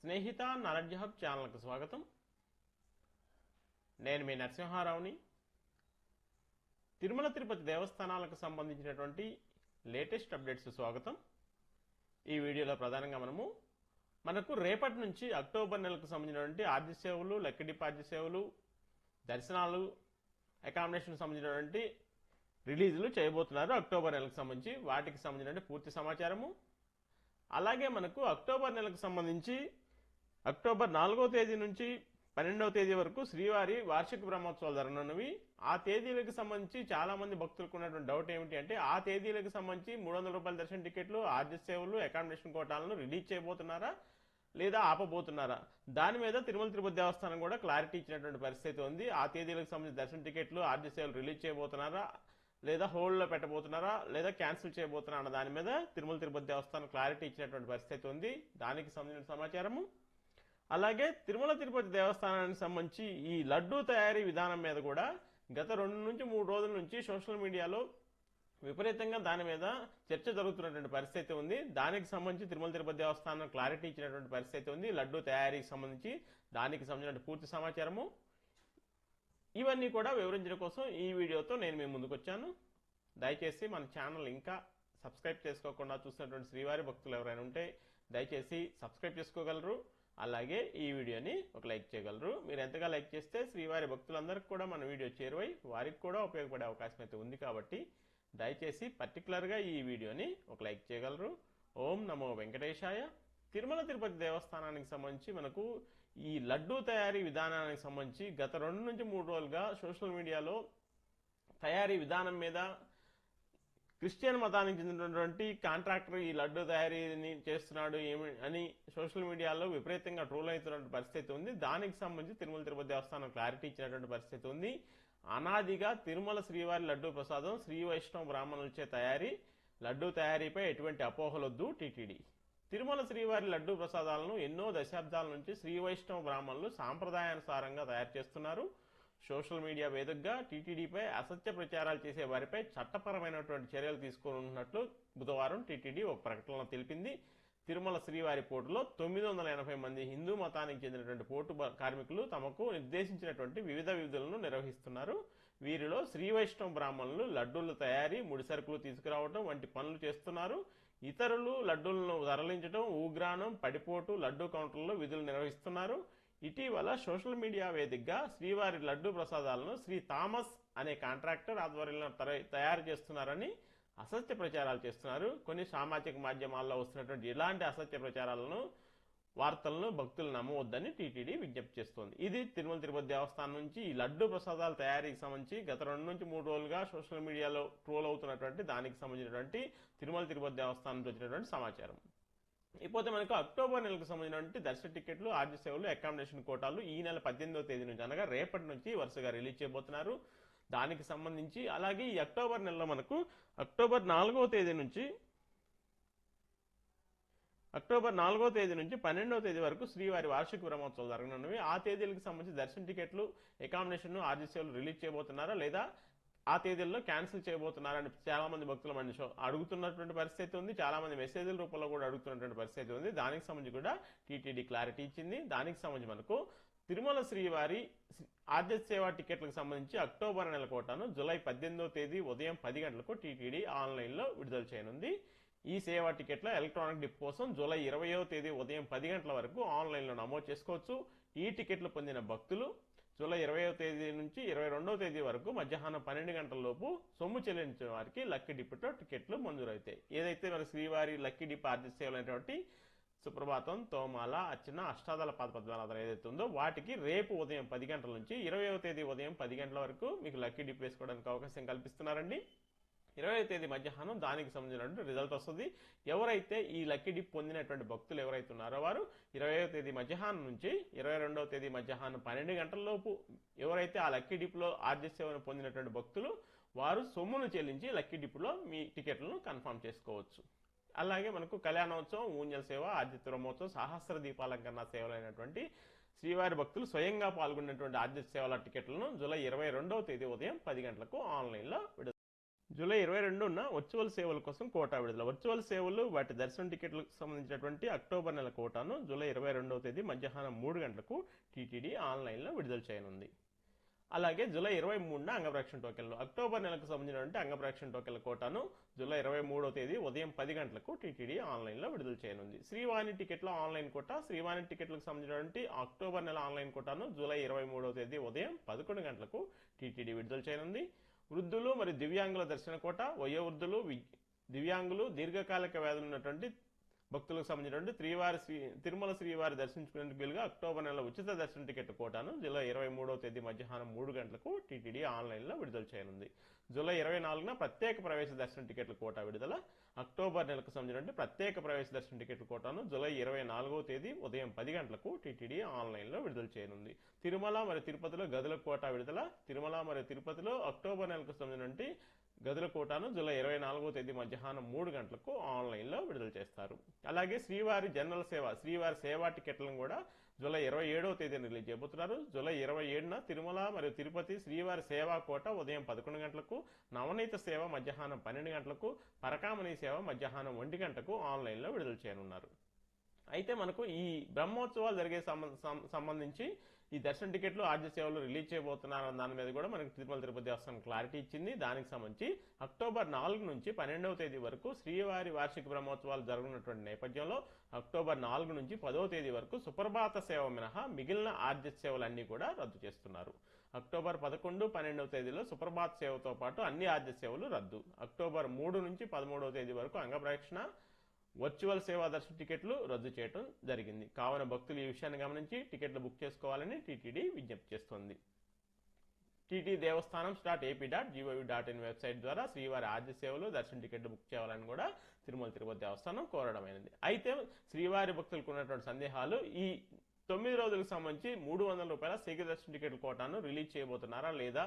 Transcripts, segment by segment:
Snehitha knowledge hub ఛానల్కు స్వాగతం. నేను మీ నరసింహారావుని. తిరుమల తిరుపతి దేవస్థానాలకు సంబంధించినటువంటి లేటెస్ట్ అప్డేట్స్ స్వాగతం. ఈ వీడియోలో ప్రధానంగా మనము మనకు రేపటి నుంచి అక్టోబర్ నెలకు సంబంధించినటువంటి ఆర్జీ సేవలు లెక్కడిప్ సేవలు దర్శనాలు అకామిడేషన్ సంబంధించినటువంటి రిలీజులు చేయబోతున్నారు అక్టోబర్ నెలకు సంబంధించి. వాటికి సంబంధించినటువంటి పూర్తి సమాచారము. అలాగే మనకు అక్టోబర్ నెలకు సంబంధించి అక్టోబర్ నాలుగో తేదీ నుంచి పన్నెండవ తేదీ వరకు శ్రీవారి వార్షిక బ్రహ్మోత్సవాలు జరగనున్నవి. ఆ తేదీలకు సంబంధించి చాలా మంది భక్తులకు ఉన్నటువంటి డౌట్ ఏమిటి అంటే ఆ తేదీలకు సంబంధించి మూడు వందల రూపాయల దర్శన టికెట్లు ఆర్జీ సేవలు అకామిడేషన్ కోటాలను రిలీజ్ చేయబోతున్నారా లేదా ఆపబోతున్నారా? దాని మీద తిరుమల తిరుపతి దేవస్థానం కూడా క్లారిటీ ఇచ్చినటువంటి పరిస్థితి ఉంది. ఆ తేదీలకు సంబంధించి దర్శన టికెట్లు ఆర్జీ సేవలు రిలీజ్ చేయబోతున్నారా లేదా హోల్డ్లో పెట్టబోతున్నారా లేదా క్యాన్సిల్ చేయబోతున్నారా అన్న దాని మీద తిరుమల తిరుపతి దేవస్థానం క్లారిటీ ఇచ్చినటువంటి పరిస్థితి ఉంది. దానికి సంబంధించిన సమాచారము అలాగే తిరుమల తిరుపతి దేవస్థానానికి సంబంధించి ఈ లడ్డూ తయారీ విధానం మీద కూడా గత రెండు నుంచి మూడు రోజుల నుంచి సోషల్ మీడియాలో విపరీతంగా దాని మీద చర్చ జరుగుతున్నటువంటి పరిస్థితి ఉంది. దానికి సంబంధించి తిరుమల తిరుపతి దేవస్థానం క్లారిటీ ఇచ్చినటువంటి పరిస్థితి ఉంది. లడ్డూ తయారీకి సంబంధించి దానికి సంబంధించిన పూర్తి సమాచారము. ఇవన్నీ కూడా వివరించడం కోసం ఈ వీడియోతో నేను మీ ముందుకు వచ్చాను. దయచేసి మన ఛానల్ ఇంకా సబ్స్క్రైబ్ చేసుకోకుండా చూసినటువంటి శ్రీవారి భక్తులు ఎవరైనా ఉంటే దయచేసి సబ్స్క్రైబ్ చేసుకోగలరు. అలాగే ఈ వీడియోని ఒక లైక్ చేయగలరు. మీరు ఎంతగా లైక్ చేస్తే శ్రీవారి భక్తులందరికీ కూడా మన వీడియో చేరువై వారికి కూడా ఉపయోగపడే అవకాశం అయితే ఉంది కాబట్టి దయచేసి పర్టికులర్గా ఈ వీడియోని ఒక లైక్ చేయగలరు. ఓం నమో వెంకటేశాయ. తిరుమల తిరుపతి దేవస్థానానికి సంబంధించి మనకు ఈ లడ్డూ తయారీ విధానానికి సంబంధించి గత రెండు నుంచి మూడు రోజులుగా సోషల్ మీడియాలో తయారీ విధానం మీద క్రిస్టియన్ మతానికి చెందినటువంటి కాంట్రాక్టర్ ఈ లడ్డు తయారీని చేస్తున్నాడు ఏమి అని సోషల్ మీడియాలో విపరీతంగా ట్రోల్ అవుతున్నటువంటి పరిస్థితి ఉంది. దానికి సంబంధించి తిరుమల తిరుపతి దేవస్థానం క్లారిటీ ఇచ్చినటువంటి పరిస్థితి ఉంది. అనాదిగా తిరుమల శ్రీవారి లడ్డు ప్రసాదం శ్రీ వైష్ణవ బ్రాహ్మణులచే తయారీ లడ్డు తయారీపై ఎటువంటి అపోహలొద్దు టీటీడీ. తిరుమల శ్రీవారి లడ్డు ప్రసాదాలను ఎన్నో దశాబ్దాల నుంచి శ్రీ వైష్ణవ బ్రాహ్మణులు సాంప్రదాయానుసారంగా తయారు చేస్తున్నారు. సోషల్ మీడియా వేదికగా టీటీడీపై అసత్య ప్రచారాలు చేసే వారిపై చట్టపరమైనటువంటి చర్యలు తీసుకోనున్నట్లు బుధవారం టీటీడీ ఒక ప్రకటనలో తెలిపింది. తిరుమల శ్రీవారి పోర్టులో తొమ్మిది వందల ఎనభై మంది హిందూ మతానికి చెందినటువంటి పోర్టు కార్మికులు తమకు నిర్దేశించినటువంటి వివిధ విధులను నిర్వహిస్తున్నారు. వీరిలో శ్రీ వైష్ణవ బ్రాహ్మణులు లడ్డూల తయారీ ముడి సరుకులు తీసుకురావడం వంటి పనులు చేస్తున్నారు. ఇతరులు లడ్డూలను తరలించడం ఊగ్రానం పడిపోటు లడ్డూ కౌంటర్లో విధులు నిర్వహిస్తున్నారు. ఇటీవల సోషల్ మీడియా వేదికగా శ్రీవారి లడ్డూ ప్రసాదాలను శ్రీ థామస్ అనే కాంట్రాక్టర్ ఆధ్వర్యంలో తర- తయారు చేస్తున్నారని అసత్య ప్రచారాలు చేస్తున్నారు. కొన్ని సామాజిక మాధ్యమాల్లో వస్తున్నటువంటి ఇలాంటి అసత్య ప్రచారాలను వార్తలను భక్తులు నమ్మవద్దని టీటీడీ విజ్ఞప్తి చేస్తోంది. ఇది తిరుమల తిరుపతి దేవస్థానం నుంచి ఈ లడ్డు ప్రసాదాల తయారీకి సంబంధించి గత రెండు నుంచి మూడు రోజులుగా సోషల్ మీడియాలో ట్రోల్ అవుతున్నటువంటి దానికి సంబంధించినటువంటి తిరుమల తిరుపతి దేవస్థానం నుంచి వచ్చినటువంటి సమాచారం. ఇకపోతే మనకు అక్టోబర్ నెలకు సంబంధించినటువంటి దర్శన టికెట్లు ఆర్జీ సేవలు అకామిడేషన్ కోటాలు ఈ నెల పద్దెనిమిదవ తేదీ నుంచి అనగా రేపటి నుంచి వరుసగా రిలీజ్ చేయబోతున్నారు. దానికి సంబంధించి అలాగే ఈ అక్టోబర్ నెలలో మనకు అక్టోబర్ నాలుగవ తేదీ నుంచి అక్టోబర్ నాలుగో తేదీ నుంచి పన్నెండవ తేదీ వరకు శ్రీవారి వార్షిక బ్రహ్మోత్సవాలు జరగనున్నవి. ఆ తేదీలకు సంబంధించి దర్శన టికెట్లు అకామిడేషన్ ఆర్జీ సేవలు రిలీజ్ చేయబోతున్నారా లేదా ఆ తేదీల్లో క్యాన్సిల్ చేయబోతున్నారని చాలా మంది భక్తుల అడుగుతున్నటువంటి పరిస్థితి ఉంది. చాలా మంది మెసేజ్ల రూపంలో కూడా అడుగుతున్నటువంటి పరిస్థితి ఉంది. దానికి సంబంధించి కూడా టీటీడీ క్లారిటీ ఇచ్చింది. దానికి సంబంధించి మనకు తిరుమల శ్రీవారి ఆద్య సేవా టికెట్లకు సంబంధించి అక్టోబర్ నెల కోటాను జూలై పద్దెనిమిదో తేదీ ఉదయం పది గంటలకు టీటీడీ ఆన్లైన్లో విడుదల చేయనుంది. ఈ సేవా టికెట్ల ఎలక్ట్రానిక్ డిప్ కోసం జూలై ఇరవయో తేదీ ఉదయం పది గంటల వరకు ఆన్లైన్లో నమోదు చేసుకోవచ్చు. ఈ టికెట్లు పొందిన భక్తులు జూలై ఇరవయో తేదీ నుంచి ఇరవై రెండవ తేదీ వరకు మధ్యాహ్నం పన్నెండు గంటల లోపు సొమ్ము చెల్లించిన వారికి లక్కీ డిప్లో టికెట్లు మంజూరవుతాయి ఏదైతే మన శ్రీవారి లక్కీ డిప్ ఆర్థిక సేవలు అనేటువంటి సుప్రభాతం తోమాల అచ్చిన అష్టాదల పాద పద్మనాథం ఏదైతే ఉందో వాటికి రేపు ఉదయం పది గంటల నుంచి ఇరవైవ తేదీ ఉదయం పది గంటల వరకు మీకు లక్కీ డిప్ వేసుకోవడానికి అవకాశం కల్పిస్తున్నారండి. ఇరవై తేదీ మధ్యాహ్నం దానికి సంబంధించినటువంటి రిజల్ట్ వస్తుంది. ఎవరైతే ఈ లక్కీ డిప్ పొందినటువంటి భక్తులు ఎవరైతే ఉన్నారో వారు ఇరవై తేదీ మధ్యాహ్నం నుంచి ఇరవై రెండవ తేదీ మధ్యాహ్నం పన్నెండు గంటల లోపు ఎవరైతే ఆ లక్కీ డిప్లో ఆర్జీ సేవను పొందినటువంటి భక్తులు వారు సొమ్మును చెల్లించి లక్కీ డిప్లో మీ టికెట్లను కన్ఫర్మ్ చేసుకోవచ్చు. అలాగే మనకు కళ్యాణోత్సవం ఊంజల్ సేవ ఆదిత్య బ్రహ్మోత్సవం సహస్ర దీపాలంకరణ సేవలైనటువంటి శ్రీవారి భక్తులు స్వయంగా పాల్గొన్నటువంటి ఆద్య సేవల టికెట్లను జూలై ఇరవై రెండవ తేదీ ఉదయం పది గంటలకు ఆన్లైన్లో విడుదల జూలై ఇరవై రెండున వర్చువల్ సేవల కోసం కోటా విడుదల. వర్చువల్ సేవలు వాటి దర్శనం టికెట్లకు సంబంధించినటువంటి అక్టోబర్ నెల కోటాను జూలై ఇరవై రెండవ తేదీ మధ్యాహ్నం మూడు గంటలకు టీటీడీ ఆన్లైన్లో విడుదల చేయనుంది. అలాగే జూలై ఇరవై మూడున అంగప్రక్షణ టోకెన్లు. అక్టోబర్ నెలకు సంబంధించినటువంటి అంగప్రక్షణ టోకెన్ల కోటాను జూలై ఇరవై మూడో తేదీ ఉదయం పది గంటలకు టీటీడీ ఆన్లైన్లో విడుదల చేయనుంది. శ్రీవాణి టికెట్ల ఆన్లైన్ కోటా శ్రీవాణి టికెట్లకు సంబంధించినటువంటి అక్టోబర్ నెల ఆన్లైన్ కోటాను జూలై ఇరవై మూడో తేదీ ఉదయం పదకొండు గంటలకు టీటీడీ విడుదల చేయనుంది. వృద్ధులు మరియు దివ్యాంగుల దర్శన కోట వయోవృద్ధులు దివ్యాంగులు దీర్ఘకాలిక వ్యాధులు ఉన్నటువంటి భక్తులకు సంబంధించినటువంటి శ్రీవారి శ్రీ తిరుమల శ్రీవారి దర్శించుకునేందుకు వీలుగా అక్టోబర్ నెల ఉచిత దర్శన టికెట్ కోటాను జూలై ఇరవై మూడవ తేదీ మధ్యాహ్నం మూడు గంటలకు టీటీడీ ఆన్లైన్లో విడుదల చేయనుంది. జూలై ఇరవై నాలుగున ప్రత్యేక ప్రవేశ దర్శన టికెట్ల కోటా విడుదల. అక్టోబర్ నెలకు సంబంధించిన ప్రత్యేక ప్రవేశ దర్శన టికెట్ల కోటాను జూలై ఇరవై నాలుగవ తేదీ ఉదయం పది గంటలకు టీటీడీ ఆన్లైన్లో విడుదల చేయనుంది. తిరుమల మరియు తిరుపతిలో గదుల కోటా విడుదల. తిరుమల మరియు తిరుపతిలో అక్టోబర్ నెలకు సంబంధించిన గదుల కోటాను జూలై ఇరవై నాలుగో తేదీ మధ్యాహ్నం మూడు గంటలకు ఆన్లైన్లో విడుదల చేస్తారు. అలాగే శ్రీవారి జనరల్ సేవ శ్రీవారి సేవా టికెట్లను కూడా జూలై ఇరవై ఏడవ తేదీన రిలీజ్ చేయబోతున్నారు. జూలై ఇరవై ఏడున తిరుమల మరియు తిరుపతి శ్రీవారి సేవా కోట ఉదయం పదకొండు గంటలకు నవనీత సేవ మధ్యాహ్నం పన్నెండు గంటలకు పరకామణి సేవ మధ్యాహ్నం ఒంటి గంటకు ఆన్లైన్లో విడుదల చేయనున్నారు. అయితే మనకు ఈ బ్రహ్మోత్సవాలు జరిగే సం- సంబంధించి ఈ దర్శన టికెట్లు ఆర్జీ సేవలు రిలీజ్ చేయబోతున్నారు దాని మీద కూడా మనకి తిరుమల తిరుపతి దేవస్థానం క్లారిటీ ఇచ్చింది. దానికి సంబంధించి అక్టోబర్ నాలుగు నుంచి పన్నెండవ తేదీ వరకు శ్రీవారి వార్షిక బ్రహ్మోత్సవాలు జరుగుతున్నటువంటి నేపథ్యంలో అక్టోబర్ నాలుగు నుంచి పదవ తేదీ వరకు సుప్రభాత సేవ మినహా మిగిలిన ఆర్జీ సేవలన్నీ కూడా రద్దు చేస్తున్నారు. అక్టోబర్ పదకొండు పన్నెండవ తేదీలో సుప్రభాత సేవతో పాటు అన్ని ఆర్జీ సేవలు రద్దు. అక్టోబర్ మూడు నుంచి పదమూడవ తేదీ వరకు అంగప్రక్షణ వర్చువల్ సేవా దర్శన టికెట్లు రద్దు చేయడం జరిగింది. కావున భక్తులు ఈ విషయాన్ని గమనించి టికెట్లు బుక్ చేసుకోవాలని టీటీడీ విజ్ఞప్తి చేస్తోంది. TT Devasthanam start AP dot gov dot in website ద్వారా శ్రీవారి ఆద్య సేవలు దర్శన టికెట్లు బుక్ చేయాలని కూడా తిరుమల తిరుపతి దేవస్థానం కోరడమైనది. అయితే శ్రీవారి భక్తులకు ఉన్నటువంటి సందేహాలు ఈ తొమ్మిది రోజులకు సంబంధించి మూడు వందల రూపాయల శీఘ్ర దర్శన టికెట్ కోటాను రిలీజ్ చేయబోతున్నారా లేదా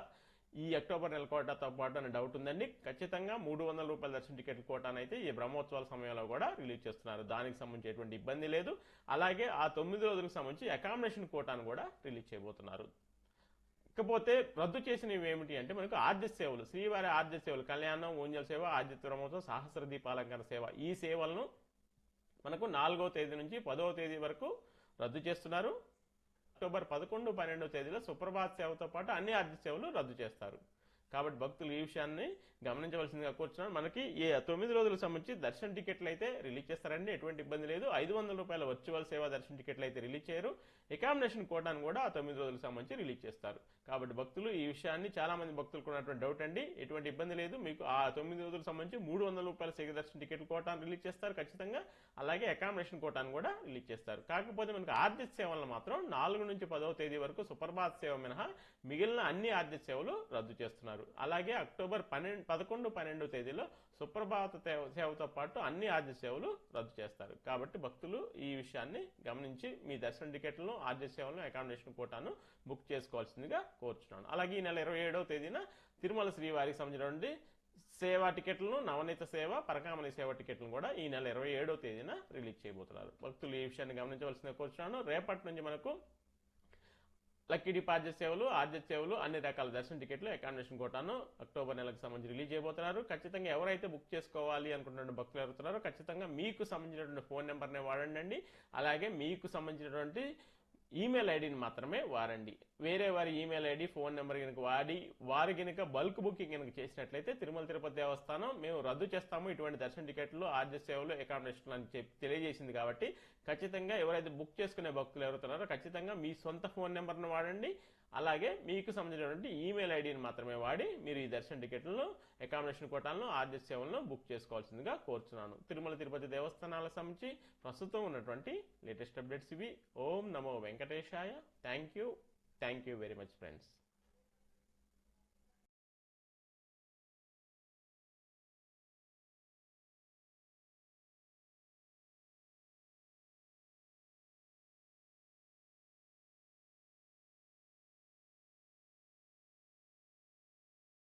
ఈ అక్టోబర్ నెల కోటాతో పాటు అనే డౌట్ ఉందండి. ఖచ్చితంగా మూడు వందల రూపాయల దర్శన టికెట్ కోటాను అయితే ఈ బ్రహ్మోత్సవాల సమయంలో కూడా రిలీజ్ చేస్తున్నారు. దానికి సంబంధించి ఎటువంటి ఇబ్బంది లేదు. అలాగే ఆ తొమ్మిది రోజులకు సంబంధించి అకామిడేషన్ కోటాను కూడా రిలీజ్ చేయబోతున్నారు. ఇకపోతే రద్దు చేసినవి ఏమిటి అంటే మనకు ఆద్య సేవలు శ్రీవారి ఆద్య సేవలు కళ్యాణం ఊంజల్ సేవ ఆద్య బ్రహ్మోత్సవం సహస్ర దీపాలంకరణ సేవ ఈ సేవలను మనకు నాలుగో తేదీ నుంచి పదవ తేదీ వరకు రద్దు చేస్తున్నారు. అక్టోబర్ పదకొండు పన్నెండో తేదీలో సుప్రభాత్ సేవతో పాటు అన్ని ఆర్థిక సేవలు రద్దు చేస్తారు. కాబట్టి భక్తులు ఈ విషయాన్ని గమనించవలసిందిగా కూర్చున్నాను. మనకి ఈ తొమ్మిది రోజులకు సంబంధించి దర్శన టికెట్లు అయితే రిలీజ్ చేస్తారండి. ఎటువంటి ఇబ్బంది లేదు. ఐదు వందల రూపాయల వర్చువల్ సేవా దర్శన టికెట్లు అయితే రిలీజ్ చేయరు. అకామిడేషన్ కోటాను కూడా ఆ తొమ్మిది రోజులకు సంబంధించి రిలీజ్ చేస్తారు. కాబట్టి భక్తులు ఈ విషయాన్ని చాలా మంది భక్తులకు ఉన్నటువంటి డౌట్ అండి. ఎటువంటి ఇబ్బంది లేదు. మీకు ఆ తొమ్మిది రోజులకు సంబంధించి మూడు వందల రూపాయల సేవ దర్శన టికెట్ కోటాను రిలీజ్ చేస్తారు ఖచ్చితంగా. అలాగే అకామిడేషన్ కోటాను కూడా రిలీజ్ చేస్తారు. కాకపోతే మనకు ఆర్థిక సేవలను మాత్రం నాలుగు నుంచి పదవ తేదీ వరకు సుప్రభాత్ సేవ మినహా మిగిలిన అన్ని ఆర్థిక సేవలు రద్దు చేస్తున్నారు. అలాగే అక్టోబర్ పన్నెండు పదకొండు పన్నెండు తేదీలో సుప్రభాత సేవతో పాటు అన్ని ఆర్జ సేవలు రద్దు చేస్తారు. కాబట్టి భక్తులు ఈ విషయాన్ని గమనించి మీ దర్శన టికెట్లను ఆర్జ సేవలను అకామిడేషన్ కోటాను బుక్ చేసుకోవాల్సిందిగా కోరుచున్నాను. అలాగే ఈ నెల ఇరవై ఏడవ తేదీన తిరుమల శ్రీవారికి సంబంధించినటువంటి సేవా టికెట్లను నవనీత సేవ పరకామణి సేవ టికెట్లను కూడా ఈ నెల ఇరవై ఏడవ తేదీన రిలీజ్ చేయబోతున్నారు. భక్తులు ఈ విషయాన్ని గమనించవలసిందిగా కోరుచున్నాను. రేపటి నుంచి మనకు లక్కీ డిపాజిట్ సేవలు ఆర్జిత సేవలు అన్ని రకాల దర్శన టికెట్లు అకామిడేషన్ కోటాను అక్టోబర్ నెలకు సంబంధించి రిలీజ్ చేయబోతున్నారు. ఖచ్చితంగా ఎవరైతే బుక్ చేసుకోవాలి అనుకుంటున్న భక్తులు ఎవరుతున్నారో ఖచ్చితంగా మీకు సంబంధించినటువంటి ఫోన్ నెంబర్నే వాడండి అలాగే మీకు సంబంధించినటువంటి ఈమెయిల్ ఐడిని మాత్రమే వాడండి. వేరే వారి ఈమెయిల్ ఐడి ఫోన్ నెంబర్ కనుక వాడి వారి కనుక బల్క్ బుకింగ్ కనుక చేసినట్లయితే తిరుమల తిరుపతి దేవస్థానం మేము రద్దు చేస్తాము. ఇటువంటి దర్శన టికెట్లు ఆర్జ సేవలు అకామిడేషన్ అని చెప్పి తెలియజేసింది కాబట్టి ఖచ్చితంగా ఎవరైతే బుక్ చేసుకునే భక్తులు ఎవరుతున్నారో ఖచ్చితంగా మీ సొంత ఫోన్ నెంబర్ను వాడండి. అలాగే మీకు సంబంధించినటువంటి ఈమెయిల్ ఐడిని మాత్రమే వాడి మీరు ఈ దర్శన టికెట్లను అకామిడేషన్ కోటాలను ఆర్జ సేవలను బుక్ చేసుకోవాల్సిందిగా కోరుచున్నాను. తిరుమల తిరుపతి దేవస్థానాలకు సంబంధించి ప్రస్తుతం ఉన్నటువంటి లేటెస్ట్ అప్డేట్స్ ఇవి. ఓం నమో వెంకటేశాయ. Thank you thank you very much friends